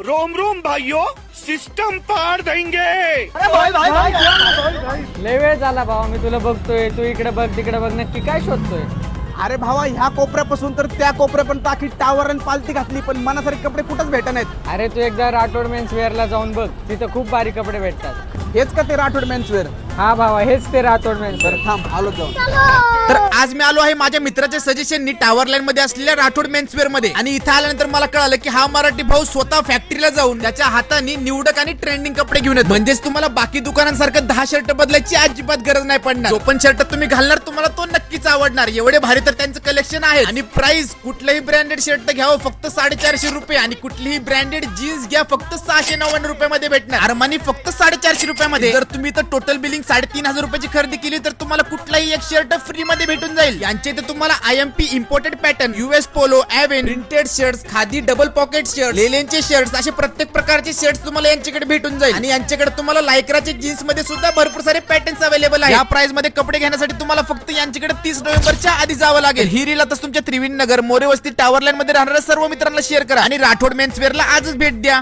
Rome Rome भाइयों system पार देंगे। लय वेळ झाला भावा मी तुला बघतोय तू इकडे बघ तिकडे बघ नक्की काय शोधतोय? अरे भावा ह्या कोपऱ्यापासून तर त्या कोपऱ्यापर्यंत टाकी टावर आणि पालती घातली पण मनासारखे कपडे कुठंच भेटत नाहीत. अरे तू एकदा राठोड मेन्स वेअरला जाऊन बघ तिथं खूप भारी कपडे भेटतात. हेच का ते राठोड मेन्सवेअर हा भावा हेच ते राठोड मेन्स बरं थांब आलो जाऊन. तर आज मी आलो आहे माझ्या मित्राच्या सजेशननी टावर लाईन मध्ये असलेल्या राठोड मेन्सवेअरमध्ये. आणि इथे आल्यानंतर मला कळालं की हा मराठी भाऊ स्वतः फॅक्टरीला जाऊन त्याच्या हाताने निवडक आणि ट्रेंडिंग कपडे घेऊन येतो. म्हणजेच तुम्हाला बाकी दुकानांसारखं दहा शर्ट बदलायची अजिबात गरज नाही पडणार. जो पण शर्ट तुम्ही घालणार तुम्हाला तो नक्कीच आवडणार. एवढे भारी तर त्यांचं कलेक्शन आहे. आणि प्राइस कुठलंही ब्रँडेड शर्ट घ्यावं फक्त साडेचारशे रुपये. आणि कुठलीही ब्रँडेड जीन्स घ्या फक्त सहाशे नव्याण्णव रुपयामध्ये भेटणार. अरमानी फक्त साडेचारशे रुपयामध्ये. जर तुम्ही तर टोटल बिलिंग साडेतीन हजार रुपयाची खरेदी केली तर तुम्हाला कुठलाही एक शर्ट फ्री मध्ये भेटून जाईल. यांच्या इथे तुम्हाला I M P imported pattern US polo even printed shirt khadi double pocket shirt लेलेनचे shirts असे प्रत्येक प्रकारचे शर्ट्स तुम्हाला यांच्याकडे भेटून जाईल. आणि यांच्याकडे तुम्हाला लायक्राचे जीन्समध्ये सुद्धा भरपूर सारे पॅटर्न्स अवेलेबल आहे या प्राइसमध्ये कपडे घेण्यासाठी तुम्हाला फक्त यांच्याकडे तीस नोव्हेंबरच्या आधी जावं लागेल. ही रील आता तुमच्या त्रिवीण नगर मोरे वस्ती टावर लाईन मध्ये राहणाऱ्या सर्व मित्रांना शेअर करा. आणि राठोड मेन्सवेअरला आजच भेट द्या.